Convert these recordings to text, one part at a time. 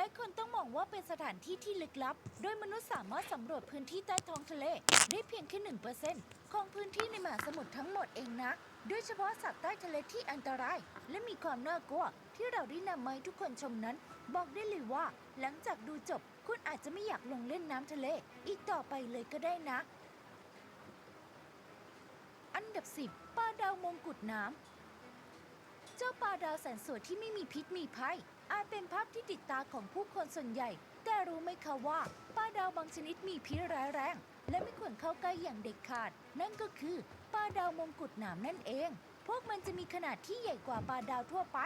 หลายคนต้องมองว่าเป็นสถานที่ที่ลึกลับ โดยมนุษย์สามารถสำรวจพื้นที่ใต้ท้องทะเล ได้เพียงแค่หนึ่งเปอร์เซ็นต์ของพื้นที่ในมหาสมุทรทั้งหมดเองนะโดยเฉพาะสัตว์ใต้ทะเลที่อันตราย และมีความน่ากลัว ที่เราได้นำมาให้ทุกคนชมนั้น บอกได้เลยว่า หลังจากดูจบ คุณอาจจะไม่อยากลงเล่นน้ำทะเล อีกต่อไปเลยก็ได้นะ อันดับ 10ปลาดาวมงกุฎน้ำเจ้าปลาดาวแสนสวยที่ไม่มีพิษมีภัย อาจเป็นภาพที่ติดตาของผู้คนส่วนใหญ่ แต่รู้ไหมคะว่าปลาดาวบางชนิดมีพิษร้ายแรง และไม่ควรเข้าใกล้อย่างเด็ดขาด นั่นก็คือปลาดาวมงกุฎหนามนั่นเอง พวกมันจะมีขนาดที่ใหญ่กว่าปลาดาวทั่วไป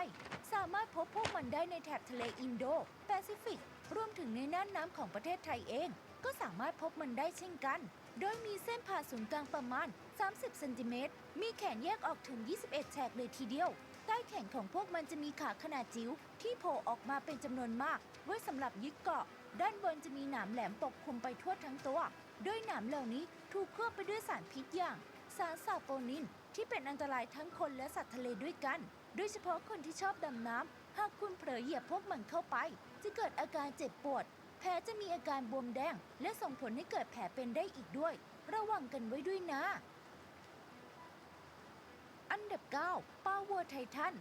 สามารถพบพวกมันได้ในแถบทะเลอินโด แปซิฟิก รวมถึงในน่านน้ำของประเทศไทยเอง ก็สามารถพบมันได้เช่นกัน โดยมีเส้นผ่าศูนย์กลางประมาณ 30 เซนติเมตร มีแขนแยกออกถึง 21 แฉกเลยทีเดียว ใต้แขนของพวกมันจะมีขาขนาดจิ๋วที่โผล่ออกมาเป็นจำนวนมาก ไว้สำหรับยึดเกาะ ด้านบนจะมีหนามแหลมปกคลุมไปทั่วทั้งตัวโดยหนามเหล่านี้ถูกเคลือบไปด้วยสารพิษอย่าง สารซาโปนิน ที่เป็นอันตรายทั้งคนและสัตว์ทะเลด้วยกัน โดยเฉพาะคนที่ชอบดำน้ำหากคุณเผลอเหยียบพวกมันเข้าไป จะเกิดอาการเจ็บปวด แผลจะมีอาการบวมแดง และส่งผลให้เกิดแผลเป็นได้อีกด้วย ระวังกันไว้ด้วยนะ อันดับ9ปลาวัวไททัน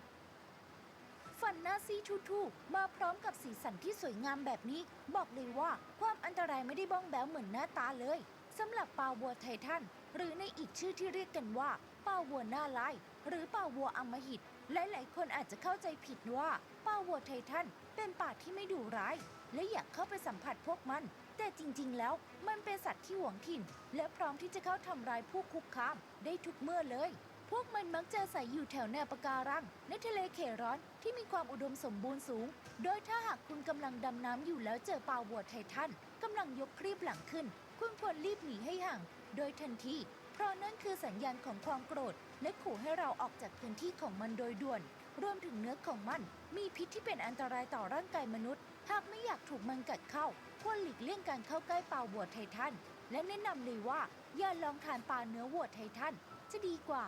ฟันหน้าซีทูทูมาพร้อมกับสีสันที่สวยงามแบบนี้ บอกเลยว่าความอันตรายไม่ได้บ้องแบ้วเหมือนหน้าตาเลยสำหรับปลาวัวไททันหรือในอีกชื่อที่เรียกกันว่าปลาวัวหน้าลายหรือปลาวัวอมหิต หลาย ๆ คนอาจจะเข้าใจผิดว่าปลาวัวไททันเป็นป่าที่ไม่ดุร้าย และอยากเข้าไปสัมผัสพวกมัน แต่จริง ๆ แล้วมันเป็นสัตว์ที่หวงถิ่น และพร้อมที่จะเข้าทำร้ายผู้คุกคามได้ทุกเมื่อเลย พวกมันมักจะอาศัยอยู่แถวแนวปะการัง ในทะเลเขตร้อนที่มีความอุดมสมบูรณ์สูง โดยถ้าหากคุณกำลังดำน้ำอยู่แล้วเจอปลาวัวไททันกำลังยกครีบหลังขึ้น คุณควรรีบหนีให้ห่าง โดยทันที เพราะนั่นคือสัญญาณของความโกรธ และขู่ให้เราออกจากพื้นที่ของมันโดยด่วน รวมถึงเนื้อของมัน มีพิษที่เป็นอันตรายต่อร่างกายมนุษย์ หากไม่อยากถูกมันกัดเข้า ควรหลีกเลี่ยงการเข้าใกล้ปลาวัวไททันและแนะนำเลยว่าอย่าลองทานปลาเนื้อวัวไททันจะดีกว่า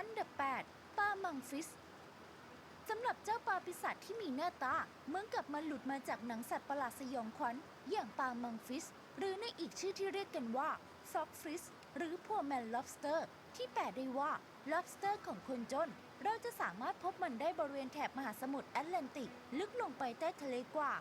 อันดับ 8 ปลามังฟิสสำหรับเจ้าปลาปีศาจที่มีหน้าตาเหมือนกับมันหลุดมาจากหนังสัตว์ประหลาดสยองขวัญอย่างปลามังฟิส หรือในอีกชื่อที่เรียกกันว่าซอกฟิสหรือพัวแมนล็อบสเตอร์ ที่แปลได้ว่า lobster ของคนจน เราจะสามารถพบมันได้บริเวณแถบมหาสมุทรแอตแลนติก ลึกลงไปใต้ทะเลกว่า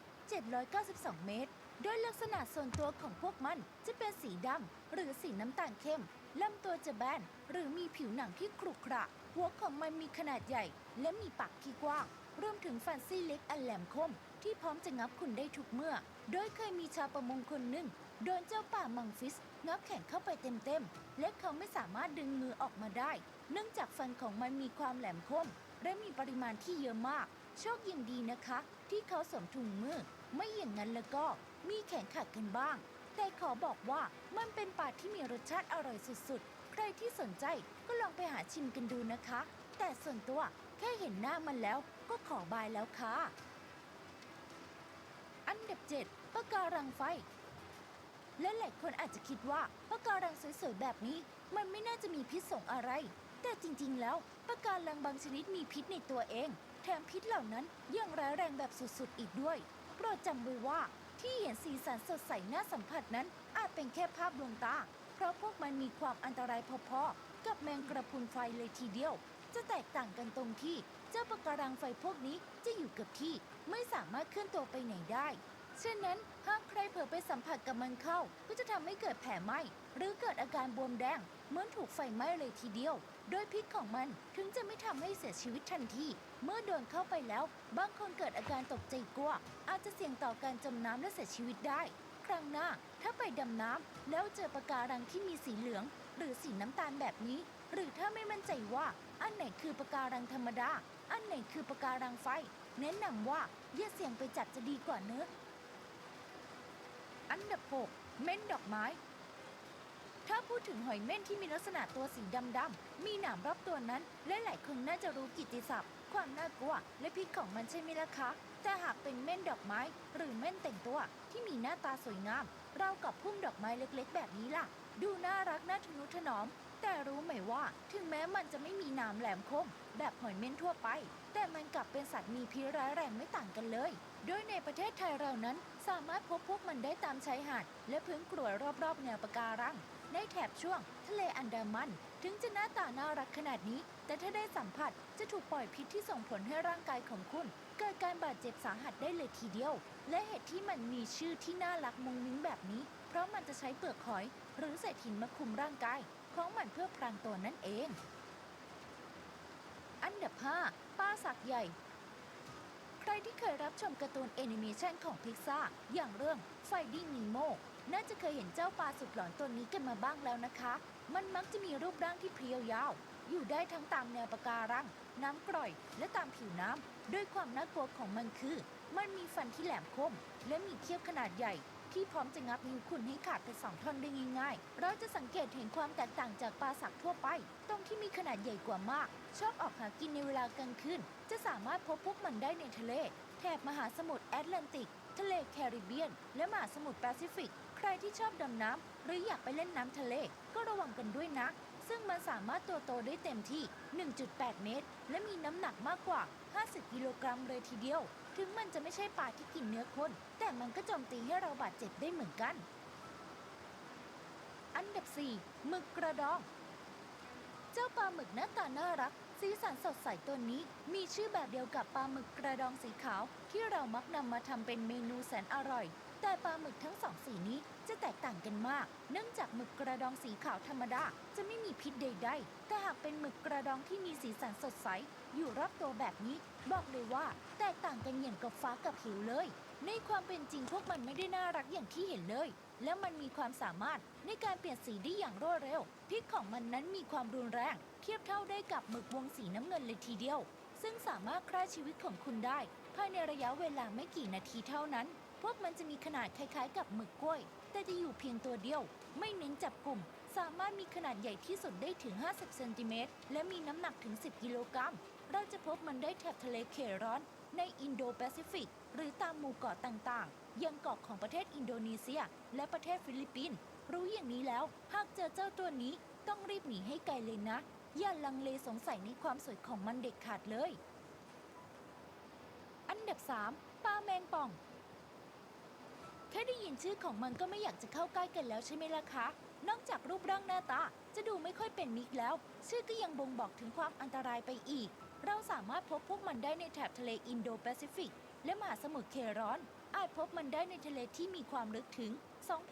792 เมตร โดยลักษณะส่วนตัวของพวกมันจะเป็นสีดำหรือสีน้ำตาลเข้ม ลำตัวจะแบนหรือมีผิวหนังที่ขรุขระ หัวของมันมีขนาดใหญ่ และมีปากที่กว้าง รวมถึงฟันซี่เล็กอันแหลมคม ที่พร้อมจะงับคุณได้ทุกเมื่อ โดยเคยมีชาวประมงคนหนึ่งโดนเจ้าป่ามังฟิส งับแขนเข้าไปเต็มๆ และเขาไม่สามารถดึงมือออกมาได้ เนื่องจากฟันของมันมีความแหลมคม และมีปริมาณที่เยอะมาก โชคยังดีนะคะ ที่เขาสวมถุงมือ ไม่อย่างนั้นแล้วก็มีแขนขาดกันบ้าง แต่ขอบอกว่ามันเป็นปลาที่มีรสชาติอร่อยสุดๆ ใครที่สนใจก็ลองไปหาชิมกันดูนะคะ แต่ส่วนตัวแค่เห็นหน้ามันแล้วก็ขอบายแล้วค่ะ อันดับ 7ปะการังไฟ และหลายคนอาจจะคิดว่าปะการังสวยๆแบบนี้ มันไม่น่าจะมีพิษสงอะไร แต่จริงๆแล้วปะการังบางชนิดมีพิษในตัวเอง แถมพิษเหล่านั้นยังร้ายแรงแบบสุดๆอีกด้วย โปรดจำไว้ว่า ที่เห็นสีสันสดใสน่าสัมผัสนั้นอาจเป็นแค่ภาพลวงตา เพราะพวกมันมีความอันตรายพอๆกับแมงกระพรุนไฟเลยทีเดียว จะแตกต่างกันตรงที่ เจ้าปะการังไฟพวกนี้จะอยู่กับที่ไม่สามารถเคลื่อนตัวไปไหนได้ฉะนั้นหากใครเผลอไปสัมผัสกับมันเข้า ก็จะทำให้เกิดแผลไหม้หรือเกิดอาการบวมแดงเหมือนถูกไฟไหม้เลยทีเดียว โดยพิษของมันถึงจะไม่ทำให้เสียชีวิตทันที เมื่อโดนเข้าไปแล้ว บางคนเกิดอาการตกใจกลัว อาจจะเสี่ยงต่อการจมน้ำและเสียชีวิตได้ ครั้งหน้า ถ้าไปดำน้ำแล้วเจอปะการังที่มีสีเหลือง หรือสีน้ำตาลแบบนี้ หรือถ้าไม่มั่นใจว่า อันไหนคือปะการังธรรมดา อันไหนคือปะการังไฟ แนะนำว่าอย่าเสี่ยงไปจับจะดีกว่าเนอะอันดับ 6 เม่นดอกไม้ ถ้าพูดถึงหอยเม่นที่มีลักษณะตัวสีดำๆมีหนามรอบตัวนั้น และหลายคนน่าจะรู้กิตติศัพท์ ความน่ากลัว และพิษของมันใช่ไหมล่ะคะ แต่หากเป็นเม่นดอกไม้ หรือเม่นแต่งตัวที่มีหน้าตาสวยงามเรากับพุ่มดอกไม้เล็กๆ แบบนี้ล่ะ ดูน่ารักน่าทนุถนอม แต่รู้ไหมว่า ถึงแม้มันจะไม่มีหนามแหลมคม แบบหอยเม่นทั่วไป แต่มันกลับเป็นสัตว์มีพิษร้ายแรงไม่ต่างกันเลย โดยในประเทศไทยเรานั้นสามารถพบพวกมันได้ตามชายหาด และพื้นกรวดรอบๆแนวปะการัง ในแถบช่วง ทะเลอันดามัน ถึงจะหน้าตาน่ารักขนาดนี้ แต่ถ้าได้สัมผัสจะถูกปล่อยพิษที่ส่งผลให้ร่างกายของคุณ เกิดการบาดเจ็บสาหัสได้เลยทีเดียว และเหตุที่มันมีชื่อที่น่ารักมุงมิ้งแบบนี้ เพราะมันจะใช้เปลือกหอย หรือเศษหินมาคุมร่างกาย ของมันเพื่อพรางตัวนั่นเอง อันดับ5ป้าสักใหญ่ใครที่เคยรับชมการ์ตูนแอนิเมชันของพิกซ่าอย่างเรื่อง Finding Nemo น่าจะเคยเห็นเจ้าปลาสุดหลอนตัวนี้กันมาบ้างแล้วนะคะ มันมักจะมีรูปร่างที่เพรียวยาว อยู่ได้ทั้งตามแนวปะการัง น้ำกร่อย และตามผิวน้ำด้วยความน่ากลัวของมันคือ มันมีฟันที่แหลมคม และมีเขี้ยวขนาดใหญ่ ที่พร้อมจะงับนิ้วคุณให้ขาดเป็นสองท่อนได้ง่ายๆ เราจะสังเกตเห็นความแตกต่างจากปลาสักทั่วไป ตรงที่มีขนาดใหญ่กว่ามาก ชอบออกหากินในเวลากลางคืน จะสามารถพบพวกมันได้ในทะเล แถบมหาสมุทรแอตแลนติก ทะเลแคริบเบียน และมหาสมุทรแปซิฟิก ใครที่ชอบดำน้ำหรืออยากไปเล่นน้ำทะเล ก็ระวังกันด้วยนะ ซึ่งมันสามารถตัวโตได้เต็มที่ 1.8 เมตร และมีน้ำหนักมากกว่า 50 กิโลกรัมเลยทีเดียว ถึงมันจะไม่ใช่ปลาที่กินเนื้อคน แต่มันก็โจมตีให้เราบาดเจ็บได้เหมือนกัน อันดับ 4 หมึกกระดอง เจ้าปลาหมึกหน้าตาน่ารักสีสันสดใสตัวนี้มีชื่อแบบเดียวกับปลาหมึกกระดองสีขาว ที่เรามักนำมาทำเป็นเมนูแสนอร่อย แต่ปลาหมึกทั้งสองสีนี้จะแตกต่างกันมาก เนื่องจากหมึกกระดองสีขาวธรรมดาจะไม่มีพิษใดๆ แต่หากเป็นหมึกกระดองที่มีสีสันสดใส อยู่รอบตัวแบบนี้ บอกเลยว่าแตกต่างกันอย่างกับฟ้ากับผิวเลย ในความเป็นจริงพวกมันไม่ได้น่ารักอย่างที่เห็นเลย และมันมีความสามารถในการเปลี่ยนสีได้อย่างรวดเร็ว พิษของมันนั้นมีความรุนแรง เทียบเท่าได้กับหมึกวงสีน้ำเงินเลยทีเดียว ซึ่งสามารถฆ่าชีวิตของคุณได้ ภายในระยะเวลาไม่กี่นาทีเท่านั้น พวกมันจะมีขนาดคล้ายๆ กับหมึกกล้วย แต่จะอยู่เพียงตัวเดียว ไม่เน้นจับกลุ่ม สามารถมีขนาดใหญ่ที่สุดได้ถึง 50เซนติเมตรและมีน้ำหนักถึง 10 กิโลกรัม เราจะพบมันได้แถบทะเลเขตร้อน ในอินโดแปซิฟิก หรือตามหมู่เกาะต่างๆ ยังเกาะของประเทศอินโดนีเซีย และประเทศฟิลิปปินส์รู้อย่างนี้แล้ว หากเจอเจ้าตัวนี้ต้องรีบหนีให้ไกลเลยนะ อย่าลังเลสงสัยในความสวยของมันเด็ดขาดเลย อันดับ 3 ปลาแมงป่อง แค่ได้ยินชื่อของมันก็ไม่อยากจะเข้าใกล้กันแล้วใช่ไหมล่ะคะ นอกจากรูปร่างหน้าตา จะดูไม่ค่อยเป็นมิตรแล้ว ชื่อก็ยังบ่งบอกถึงความอันตรายไปอีก เราสามารถพบพวกมันได้ในแถบทะเลอินโดแปซิฟิก และมหาสมุทรเคร้อน อาจพบมันได้ในทะเลที่มีความลึกถึง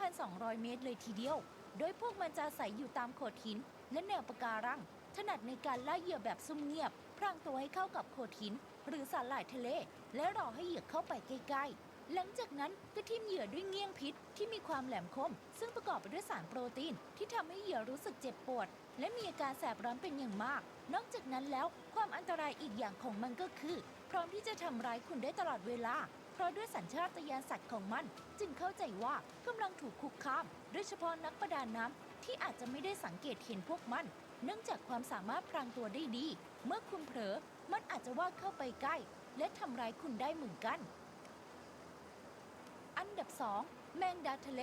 2,200 เมตรเลยทีเดียว โดยพวกมันจะอาศัยอยู่ตามโขดหิน และแนวปะการัง ถนัดในการล่าเหยื่อแบบซุ่มเงียบ พรางตัวให้เข้ากับโขดหิน หรือสาหร่ายทะเล และรอให้เหยื่อเข้าไปใกล้ๆ หลังจากนั้นก็ทิ่มเหยื่อด้วยเงี้ยงพิษที่มีความแหลมคม ซึ่งประกอบไปด้วยสารโปรตีน ที่ทำให้เหยื่อรู้สึกเจ็บปวด และมีอาการแสบร้อนเป็นอย่างมาก นอกจากนั้นแล้วความอันตรายอีกอย่างของมันก็คือ พร้อมที่จะทำร้ายคุณได้ตลอดเวลา เพราะด้วยสัญชาตญาณสัตว์ของมัน จึงเข้าใจว่ากำลังถูกคุกคาม โดยเฉพาะนักประดาน้ำที่อาจจะไม่ได้สังเกตเห็นพวกมัน เนื่องจากความสามารถพรางตัวได้ดี เมื่อคุณเผลอมันอาจจะว่าเข้าไปใกล้ และทำร้ายคุณได้เหมือนกัน อันดับ2แมงดาทะเล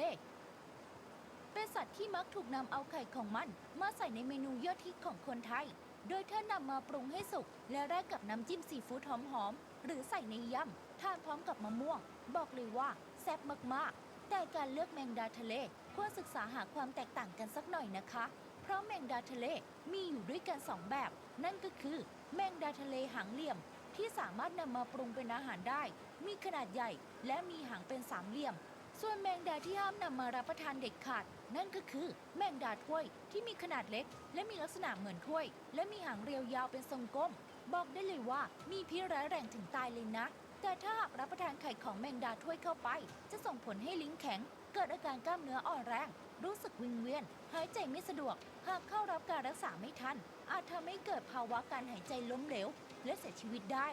เป็นสัตว์ที่มักถูกนำเอาไข่ของมัน มาใส่ในเมนูยอดฮิตของคนไทย โดยถ้านำมาปรุงให้สุก และแรกกับน้ำจิ้มซีฟู้ดหอมๆหรือใส่ในยำทานพร้อมกับมะม่วง บอกเลยว่าแซ่บมากๆ แต่การเลือกแมงดาทะเล ควรศึกษาหาความแตกต่างกันสักหน่อยนะคะ เพราะแมงดาทะเลมีอยู่ด้วยกันสองแบบ นั่นก็คือ แมงดาทะเลหางเหลี่ยม ที่สามารถนำมาปรุงเป็นอาหารได้ มีขนาดใหญ่ และมีหางเป็นสามเหลี่ยม ส่วนแมงดาที่ห้ามนำมารับประทานเด็ดขาด นั่นก็คือ แมงดาถ้วยที่มีขนาดเล็ก และมีลักษณะเหมือนถ้วย และมีหางเรียวยาวเป็นทรงกลม บอกได้เลยว่ามีพิษร้ายแรงถึงตายเลยนะ แต่ถ้าหากรับประทานไข่ของแมงดาถ้วยเข้าไป จะส่งผลให้ลิ้นแข็ง เกิดอาการกล้ามเนื้ออ่อนแรง รู้สึกวิงเวียน หายใจไม่สะดวก หากเข้ารับการรักษาไม่ทัน อาจทำให้เกิดภาวะการหายใจล้มเหลว และเสียชีวิตได้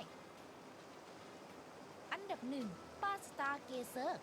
อันดับหนึ่งปาสตาร์เกเซอร์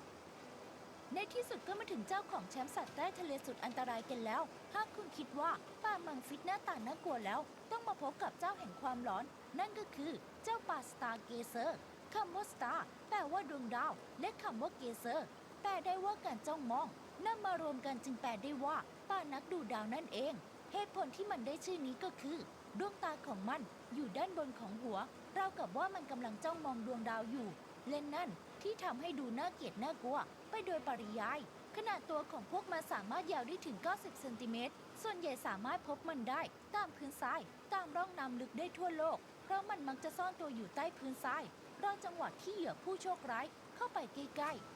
ในที่สุดก็มาถึงเจ้าของแชมป์สัตว์ใต้ทะเลสุดอันตรายกันแล้ว หากคุณคิดว่าปลามังฟิตหน้าตาน่ากลัวแล้ว ต้องมาพบกับเจ้าแห่งความร้อน นั่นก็คือเจ้าปาสตาร์เกเซอร์คำว่าสตาร์แปลว่าดวงดาว และคำว่าเกเซอร์แปลได้ว่าการจ้องมองนำมารวมกันจึงแปลได้ว่าปลานักดูดาวนั่นเอง เหตุผลที่มันได้ชื่อนี้ก็คือ ดวงตาของมันอยู่ด้านบนของหัว ราวกับว่ามันกำลังจ้องมองดวงดาวอยู่และนั่นที่ทำให้ดูน่าเกลียดน่ากลัว ไปโดยปริยาย ขนาดตัวของพวกมันสามารถยาวได้ถึง 90 เซนติเมตร ส่วนใหญ่สามารถพบมันได้ ตามพื้นทราย ตามร่องน้ำลึกได้ทั่วโลก เพราะมันมักจะซ่อนตัวอยู่ใต้พื้นทรายรอจังหวะที่เหยื่อผู้โชคร้ายเข้าไปใกล้ๆ